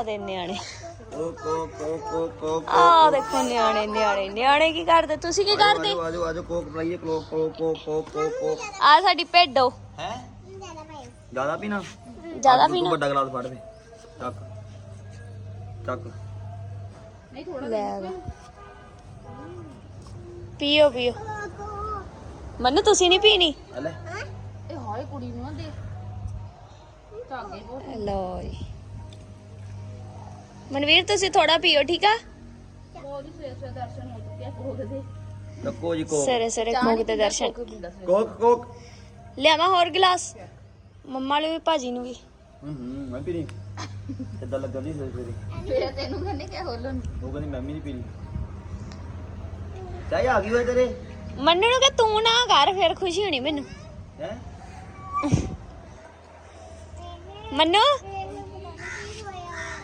ਆ ਦੇ ਨਿਆਣੇ। ਕੋ ਕੋ ਕੋ ਕੋ ਕੋ ਆ ਦੇਖੋ ਨਿਆਣੇ ਨਿਆਣੇ ਨਿਆਣੇ ਕੀ ਕਰਦੇ? ਤੁਸੀਂ ਕੀ ਕਰਦੇ? ਆਜੋ ਆਜੋ ਕੋਕ ਪਲਾਈਏ ਕੋ ਕੋ ਕੋ ਕੋ ਕੋ ਕੋ। ਆ ਸਾਡੀ ਭੇਡੋ। ਹੈ? ਜ਼ਿਆਦਾ ਪੀਣਾ? ਜ਼ਿਆਦਾ ਪੀਣਾ। ਵੱਡਾ ਗਲਾਸ ਫੜ ਦੇ। ਚੱਕ। ਚੱਕ। ਲੈ ਆ ਗਾ। ਪੀਓ ਪੀਓ। ਮੰਨੂ ਤੁਸੀਂ ਨਹੀਂ ਪੀਣੀ? ਲੈ। ਇਹ ਹਾਏ ਕੁੜੀ ਨੂੰ ਨਾ ਦੇ। ਧਾਗੇ ਬਹੁਤ। ਲੋ ਜੀ। ਮਨਵੀਰ ਤੁਸੀਂ ਥੋੜਾ ਪੀਓ ਠੀਕ ਆ? ਜੀ ਕੋਕ। ਸਰੇ ਸਰੇ ਤੇ ਦਰਸ਼ਨ। ਕੋਕ ਪੀਂਦਾ ਸਵੇਰ। Coke coke. ਲਿਆਵਾਂ ਹੋਰ ਗਲਾਸ? ਮੰਮਾ ਲਈ ਵੀ ਭਾਜੀ ਨੂੰ ਵੀ। ਹੂੰ ਹੂੰ ਮੈਂ ਪੀਣੀ ਕਿੱਦਾਂ ਲੱਗਾ ਦੀ ਸਵੇਰੇ ਸਵੇਰੇ। ਫੇਰ ਤੈਨੂੰ ਕਹਿੰਦੇ ਕਿ ਹੋਲਨ ਉਹ ਕਹਿੰਦੀ ਮੈਂ ਵੀ ਨਹੀਂ ਪੀਣੀ। ਚਾਹ ਆ ਗਈ ਓਏ ਤੇਰੇ। ਮੰਨੂ ਨੂੰ ਕਿ ਤੂੰ ਨਾ ਕਰ ਫਿਰ ਖੁਸ਼ੀ ਹੋਣੀ ਮੈਨੂੰ। ਹੈ? ਮੰਨੂ?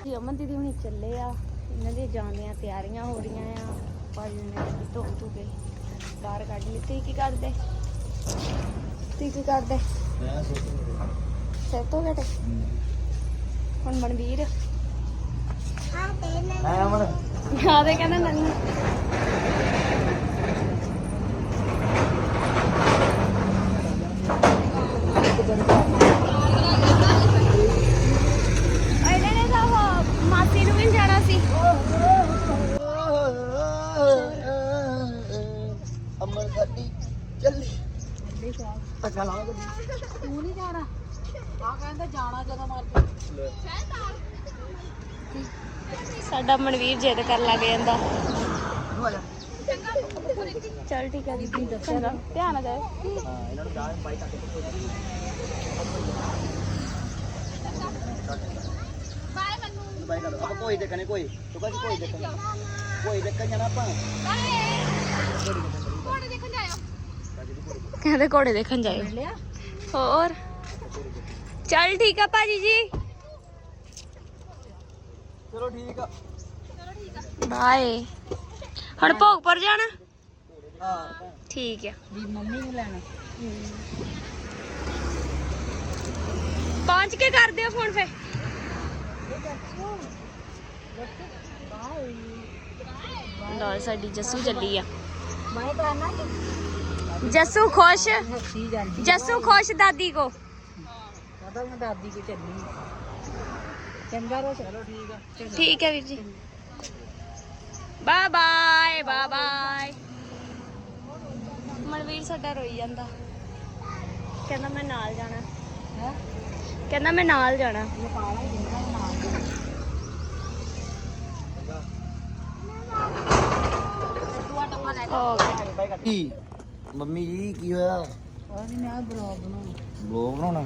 ਜੀ ਅਮਨ ਦੀਦੀ ਹੁਣੀ ਚੱਲੇ ਆ ਇਹਨਾਂ ਦੀਆਂ ਜਾਣ ਦੀਆਂ ਤਿਆਰੀਆਂ ਹੋ ਰਹੀਆਂ ਆ। ਭਾਜੀ ਨੇ ਧੋ ਧੋ ਕੇ ਬਾਹਰ ਕੱਢ ਲਈ। ਤੁਸੀਂ ਕੀ ਕਰਦੇ? ਤੁਸੀਂ ਕੀ ਕਰਦੇ? ਮੈਂ ਸਿਰ ਤੋਂ? ਘਟੇ ਹੁਣ ਮਨਵੀਰ? ਆਇਆ ਅਮਨ? ਆ ਦੇ ਕਹਿੰਦਾ ਨੰਨੂ ਇਹਨਾਂ ਨੇ ਤਾਂ ਉਹ ਮਾਸੀ ਨੂੰ ਵੀ ਜਾਣਾ ਸੀ ਅਮਨ ਸਾਡੀ ਚੱਲੀ ਅੱਛਾ ਲਾ ਤੂੰ ਨਹੀਂ ਜਾਣਾ। ਆ ਕਹਿੰਦਾ ਜਾਣਾ ਜਦੋਂ ਮਰਜ਼ੀ। ਸਾਡਾ ਮਨਵੀਰ ਜਿੱਦ ਕਰਨ ਲੱਗ ਜਾਂਦਾ। ਚਲ ਠੀਕ ਹੈ ਦੀਦੀ ਦੱਸਿਆ ਨਾ। ਧਿਆਨ ਨਾਲ ਜਾਇਓ ਹਾਂ ਇਹਨਾਂ ਨੂੰ ਜਾ ਬਾਈ ਕੱਟ ਕੇ ਬਾਏ ਮੈਨੂੰ ਬਾਈ ਕੱਟ ਆਪਾਂ ਕੋਈ ਦੇਖਣੇ ਕੋਈ ਤੂੰ ਕਹਿੰਦੀ ਕੋਈ ਦੇਖਣੇ। ਕੋਈ ਦੇਖਣ ਜਾਣਾ ਆਪਾਂ। ਕਹਿੰਦੇ ਘੋੜੇ ਦੇਖਣ ਜਾਇਓ। ਹੋਰ। ਚਲ ਠੀਕ ਆ ਭਾਜੀ ਜੀ। ਚਲੋ ਠੀਕ ਆ। ਬਾਏ। ਹੁਣ ਭੋਗ ਪਰ ਜਾਣਾ? ਹਾਂ। ਠੀਕ ਆ। ਦੀ ਮੰਮੀ ਨੂੰ ਲੈਣਾ। ਪਹੁੰਚ ਕੇ ਕਰ ਦਿਓ ਫੋਨ ਫੇ ਲੋ ਸਾਡੀ ਜੱਸੂ ਚੱਲੀ ਆ। ਬਾਏ ਕਰਨਾ ਜੱਸੂ ਖੁਸ਼? ਹੱਸੀ ਜਾਂਦੀ। ਜੱਸੂ ਖੁਸ਼ ਦਾਦੀ ਕੋ? ਪਤਾ ਮੈਂ ਦਾਦੀ ਕੋ ਚੱਲੀ। ਚੰਗਾ ਰੋ ਚਲੋ ਠੀਕ ਆ। ਠੀਕ ਹੈ ਵੀਰ ਜੀ। Bye bye bye bye Manveer ਸਾਡਾ ਰੋਈ ਜਾਂਦਾ। ਕਹਿੰਦਾ ਮੈਂ ਨਾਲ ਜਾਣਾ। ਹੈ? ਕਹਿੰਦਾ ਮੈਂ ਨਾਲ ਜਾਣਾ। ਪਾਲਾ ਹੀ ਦਿੰਦਾ ਨਾਲ ਤੂੰ ਟੱਪਾ ਲੈ। ਓਕੇ ਮੰਮੀ ਜੀ ਕੀ ਹੋਇਆ? ਉਹ ਨਹੀਂ ਮੈਂ ਬਲੌਗ ਬਣਾਉਣਾ। ਬਲੌਗ ਬਣਾਉਣਾ?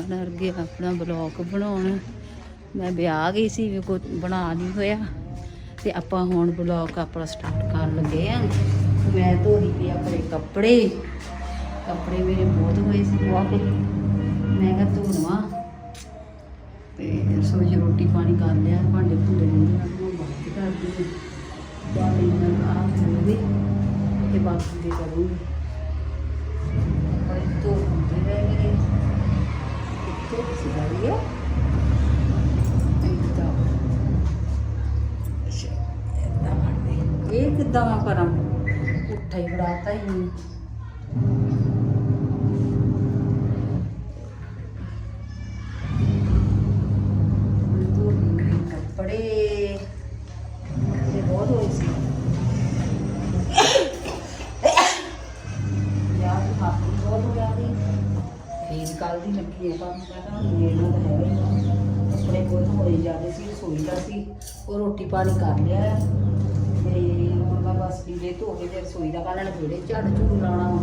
ਅਨਰ ਗਿਆ ਆਪਣਾ ਬਲੌਗ ਬਣਾਉਣ। ਮੈਂ ਵਿਆਹ ਗਈ ਸੀ ਵੀ ਕੋਈ ਬਣਾ ਨਹੀਂ ਹੋਇਆ। ਤੇ ਆਪਾਂ ਹੁਣ ਬਲੌਗ ਆਪਣਾ ਸਟਾਰਟ ਕਰਨ ਲੱਗੇ ਆ। ਮੈਂ ਧੋਦੀ ਪਈ ਆਪਣੇ ਕੱਪੜੇ। ਕੱਪੜੇ ਮੇਰੇ ਬਹੁਤ ਹੋਏ ਸੀ ਬਹੁਤ। ਮੈਂ ਕਿਹਾ ਧੋਣਾ ਤੇ ਰਸੋਈ 'ਚ ਰੋਟੀ ਪਾਣੀ ਕਰ ਲਿਆ, ਭਾਂਡੇ ਭੁੰਡੇ ਰਹਿੰਦੇ ਆ ਉਹ ਬਾਅਦ 'ਚ ਕਰਦੀ ਹਾਂ ਬਾਕੀ ਮੈਂ ਆਹ ਕਰੂੰਗੀ ਤੇ ਬਾਕੀ ਦੇ ਕਰੂੰਗੀ ਪਰ ਧੋ ਹੁੰਦੇ ਰਹਿ ਗਏ। ਕਿੱਥੇ ਸੀਗਾ ਇਹ? ਇਹ ਕਿੱਦਾਂ? ਕਰਾਂ ਉੱਠਾ ਹੀ ਬੜਾਤਾ ਹੀ। ਕੱਲ ਮੈਂ ਤਾਂ ਮੇਰਾ ਤਾਂ ਹੈਗਾ ਹੀ ਆ। ਕੱਪੜੇ ਬਹੁਤ ਹੋਏ ਜਾਂਦੇ ਸੀ ਰਸੋਈ ਦਾ ਸੀ ਉਹ ਰੋਟੀ ਪਾਣੀ ਕਰ ਲਿਆ ਹੈ। ਤੇ ਹੁਣ ਮੈਂ ਬਸ ਪੀਲੇ ਧੋ ਕੇ ਤੇ ਰਸੋਈ ਦਾ ਕੱਲ੍ਹ ਵਿਹੜੇ ਝਾੜ ਝੂੜ ਲਾਣਾ ਵਾ।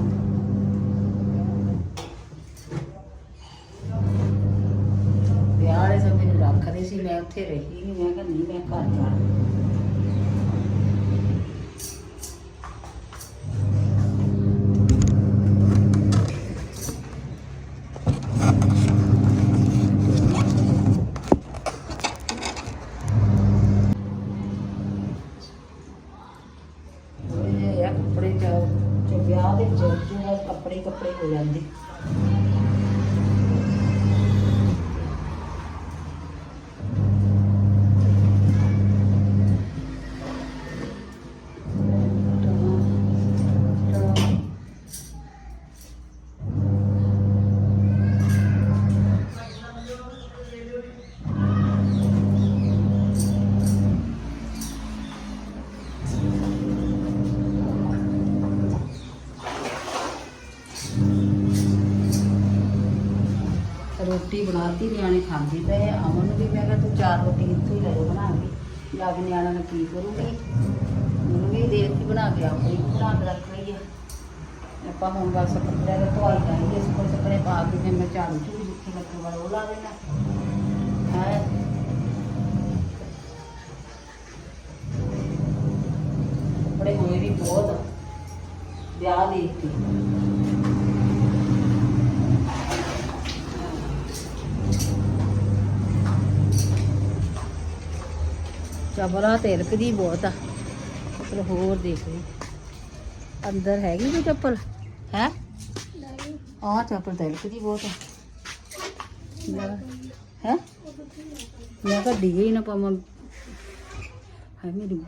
ਵਿਆਹ ਵਾਲੇ ਸਮੇਂ ਨੂੰ ਰੱਖਦੇ ਸੀ, ਮੈਂ ਉੱਥੇ ਰਹੀ ਨਹੀਂ ਮੈਂ ਕਿਹਾ ਨਹੀਂ, ਮੈਂ ਘਰ ਜਾਣਾ ਰੋਟੀ ਬਣਾਤੀ, ਨਿਆਣੇ ਖਾਂਦੇ ਪਏ ਆ। ਅਮਨ ਨੂੰ ਵੀ ਮੈਂ ਕਿਹਾ ਤੂੰ ਚਾਰ ਰੋਟੀ ਇੱਥੋਂ ਹੀ ਲੈ ਜਾ ਬਣਾ ਕੇ ਜਾ ਕੇ ਨਿਆਣਾ ਨੂੰ ਕੀ ਕਰੂੰਗੀ? ਮੈਨੂੰ ਵੀ ਦੇ ਦਿੱਤੀ ਬਣਾ ਕੇ ਆਪਣੀ ਵੀ ਬਣਾ ਕੇ ਰੱਖ ਲਈ ਆ। ਆਪਾਂ ਹੁਣ ਬਸ ਕੱਪੜਿਆਂ ਦਾ ਧੋਈ ਜਾਣਗੇ ਸੁੱਕਣੇ ਸੁੱਕਣੇ ਪਾ ਕੇ ਫਿਰ ਮੈਂ ਝਾੜੂ ਝੂੜੂ ਜਿੱਥੇ ਲੱਗੇ ਵਾਲਾ ਉਹ ਲਾ ਦੇਣਾ ਹੈ? ਬੜੇ ਹੋਏ ਵੀ ਬਹੁਤ ਆ। ਵਿਆਹ ਦੇਖ ਕੇ ਚਬਲਾ ਤਿਲਕਦੀ ਬਹੁਤ ਆ। ਚਲ ਹੋਰ ਦੇਖ ਲਈ। ਅੰਦਰ ਹੈਗੀ ਕੋਈ ਚੱਪਲ? ਹੈ? ਆਹ ਚੱਪਲ ਤਿਲਕਦੀ ਬਹੁਤ ਆ। ਹੈ? ਮੈਂ ਤਾਂ ਡਿਗੇ ਹੀ ਨਾ ਪਾਵਾਂ। ਹੈ ਮੇਰੀ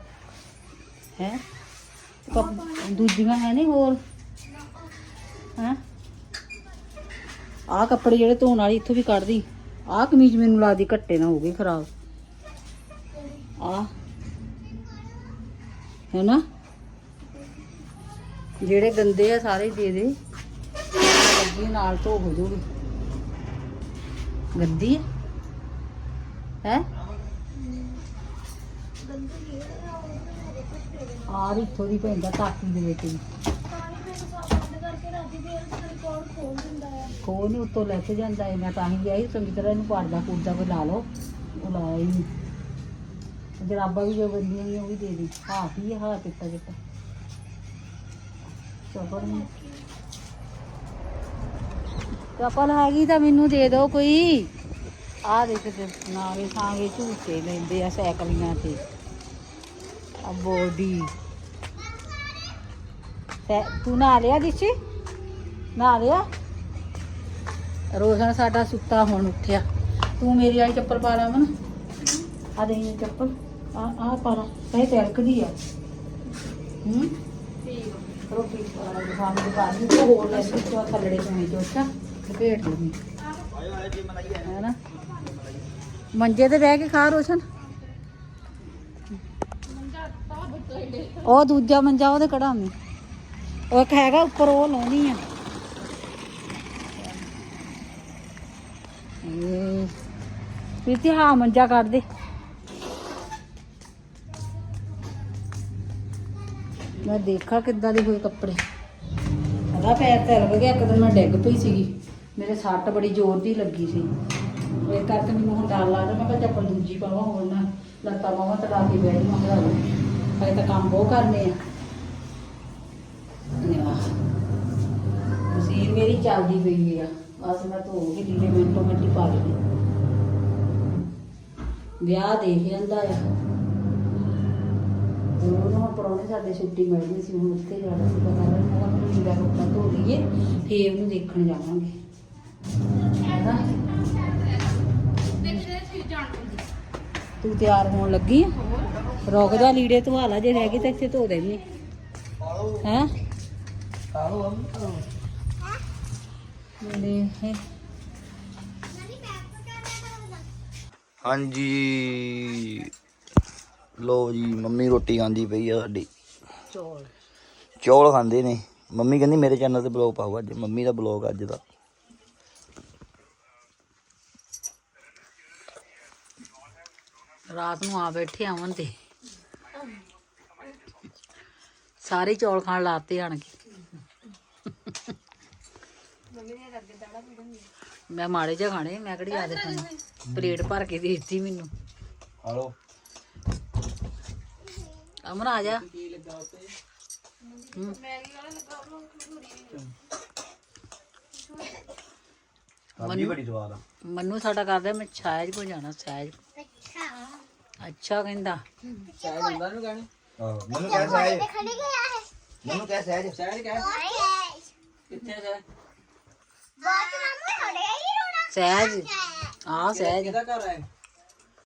ਹੈ? ਦੂਜੀਆਂ ਹੈ ਨਹੀਂ ਹੋਰ? ਹੈ? ਆਹ ਕੱਪੜੇ ਜਿਹੜੇ ਧੋਣ ਵਾਲੀ ਇੱਥੋਂ ਵੀ ਕੱਢਦੀ। ਆਹ ਕਮੀਜ਼ ਮੈਨੂੰ ਲੱਗਦੀ ਘੱਟੇ ਨਾ ਹੋ ਗਈ ਖਰਾਬ। ਆ। ਹੈਨਾ ਜਿਹੜੇ ਗੰਦੇ ਆ, ਸਾਰੇ ਦੇ ਦੇ। ਲੱਗੀ ਨਾਲ ਧੋ ਹੋ ਜੂਗੀ ਗੰਦੀ ਹੈ ਹੈ? ਆ ਵੀ ਇੱਥੋਂ ਦੀ ਪੈਂਦਾ ਟਾਕੀ ਦੇ ਵਿੱਚ ਵੀ ਕੋਈ ਨਹੀਂ ਉੱਤੋਂ ਲੈ ਕੇ ਜਾਂਦਾ ਹੈ ਮੈਂ ਤਾਂ ਹੀ ਗਿਆ ਸੀ ਚੰਗੀ ਤਰ੍ਹਾਂ ਇਹਨੂੰ ਪਰਦਾ ਪੁਰਦਾ ਕੋਈ ਲਾ ਲਓ। ਉਹ ਲਾਇਆ ਹੀ ਨਹੀਂ ਜਰਾਬਾਂ ਵੀ ਜੋ ਬੰਦੀਆਂ ਨੇ ਉਹ ਵੀ ਦੇ ਦੀ। ਹਾਂ, ਕੀ ਹਾਂ, ਚਿੱਟਾ ਚਿੱਟਾ। ਚੱਪਲ ਨਹੀਂ ਹੈਗੀ ਤਾਂ ਮੈਨੂੰ ਦੇ ਦਿਓ ਕੋਈ। ਆ ਦੇਖ ਤੇ ਨਾਲੇ ਸਾਂਗੇ ਝੂਟੇ ਲੈਂਦੇ ਆ ਸਾਈਕਲੀਆਂ ਤੇ। ਆ ਬੋਡੀ। ਤੇ ਤੂੰ ਨਾ ਲਿਆ ਦਿਸ਼ੀ? ਨਾ ਲਿਆ? ਰੋਸ਼ਨ ਸਾਡਾ ਸੁੱਤਾ ਹੁਣ ਉੱਠਿਆ। ਤੂੰ ਮੇਰੀ ਵਾਲੀ ਚੱਪਲ ਪਾ ਲਾ ਮਨ ਆ ਦੇ ਚੱਪਲ। ਆ ਆ ਪਾ ਲਾ ਇਹ ਤਿਲਕਦੀ ਆ। ਹੂੰ? ਰੋਟੀ ਪਾ ਲਾ ਸਾਹਮਣੇ ਦੁਕਾਨ ਨੂੰ ਤੇ ਹੋਰ ਲੈ ਕੇ ਚੋ ਥੱਲੜੇ ਤੋਂ ਚੋਚਾ ਲਪੇਟ ਲਈ ਆਇਓ ਆਇਓ ਜੀ ਮਨਾਈਏ ਹੈ ਨਾ ਮੰਜੇ ਤੇ ਬਹਿ ਕੇ ਖਾ ਰੋਸ਼ਨ? ਉਹ ਦੂਜਾ ਮੰਜਾ ਉਹਦੇ ਕਢਾਵੀਂ ਉਹ ਇੱਕ ਹੈਗਾ ਉੱਪਰ ਉਹ ਲਾਉਣੀ ਆ। ਇਹ ਪ੍ਰੀਤੀ ਹਾਂ ਮੰਜਾ ਕੱਢ ਦੇ। ਮੈਂ ਦੇਖਾ ਕਿੱਦਾਂ ਦੇ ਹੋਏ ਕੱਪੜੇ। ਉਹਦਾ ਪੈਰ ਤਿਲਕ ਗਿਆ, ਇੱਕ ਦਿਨ ਮੈਂ ਡਿੱਗ ਪਈ ਸੀਗੀ। ਮੇਰੇ ਸੱਟ ਬੜੀ ਜ਼ੋਰ ਦੀ ਲੱਗੀ ਸੀ। ਇਹ ਕਰਕੇ ਮੈਨੂੰ ਹੁਣ ਡਰ ਲੱਗਦਾ, ਮੈਂ ਕਿਹਾ ਚੱਪਲ ਦੂਜੀ ਪਾਵਾਂ ਹੋਰ ਨਾ, ਲੱਤਾਂ ਬਾਹਾਂ ਤੜਾ ਕੇ ਬਹਿ ਜਾਵਾਂ ਘਰ। ਹਜੇ ਤਾਂ ਕੰਮ ਬਹੁਤ ਕਰਨੇ ਆ। ਮਸ਼ੀਨ ਮੇਰੀ ਚੱਲਦੀ ਪਈ ਆ। ਬਸ ਮੈਂ ਧੋ ਕੇ ਲੀੜੇ ਮਿੰਟੋ ਮਿੰਟ ਹੀ ਪਾ ਲਈ ਵਿਆਹ ਦੇਖ ਜਾਂਦਾ ਆ। ਉਹਨੂੰ ਪਰੌਣੇ ਸਾਡੇ ਛੁੱਟੀ ਮਿਲਣੀ ਸੀ, ਹੁਣ ਉੱਥੇ ਜਾਣਾ ਸੀ, ਪਤਾ ਨਹੀਂ ਮੈਂ ਆਪਣੀ ਲੀੜਾ ਕੱਪੜਾ ਧੋ ਲਈਏ, ਫੇਰ ਉਹਨੂੰ ਦੇਖਣ ਜਾਵਾਂਗੇ। ਹੈਨਾ? ਤੂੰ ਤਿਆਰ ਹੋਣ ਲੱਗੀ ਆ? ਰੁਕ ਜਾ ਲੀੜੇ ਧਵਾ ਲਾ, ਜੇ ਰਹਿ ਗਏ ਤਾਂ ਇੱਥੇ ਧੋ ਦੇਣੀ ਆਓ ਹੈ? ਆਓ ਹੈ? ਹਾਂਜੀ। ਲੋ ਜੀ ਮੰਮੀ ਰੋਟੀ ਖਾਂਦੀ ਪਈ ਆ ਸਾਡੀ। ਚੌਲ। ਚੌਲ ਖਾਂਦੇ ਨੇ। ਮੰਮੀ ਕਹਿੰਦੀ ਮੇਰੇ ਚੈਨਲ ਤੇ ਬਲੌਗ ਪਾਓ ਅੱਜ। ਮੰਮੀ ਦਾ ਬਲੌਗ ਅੱਜ ਦਾ। ਰਾਤ ਨੂੰ ਆ ਬੈਠੇ ਆਵਣ ਤੇ। ਸਾਰੇ ਚੌਲ ਖਾਣ ਲਾਤੇ ਆਣ ਕੇ। ਮੈਂ ਮਾੜੇ ਜਿਹਾ ਖਾਣੇ ਮੈਂ ਕਿਹੜੀ ਆਦਤ ਖਾਣੀ ਪਲੇਟ ਭਰ ਕੇ ਦੇ ਦਿੱਤੀ ਮੈਨੂੰ। ਹਲੋ। ਅਮਨ ਆ ਜਾ। ਬੜੀ ਆ। ਮੰਨੂ ਸਾਡਾ ਕਰਦਾ ਮੈਂ ਛਾਇਜ ਕੋ ਜਾਣਾ ਛਾਇਜ ਅੱਛਾ। ਕਹਿੰਦਾ। ਆਹੋ ਮੈਨੂੰ ਕਹਿ ਸਹਿਜ ਮੈਨੂੰ ਕਹਿ ਸਹਿਜ ਸਹਿਜ ਕਹਿ। ਕਿੱਥੇ ਹੈ ਸਹਿਜ ਆ ਸਹਿਜ ਕਿਹਦਾ ਘਰ ਹੈ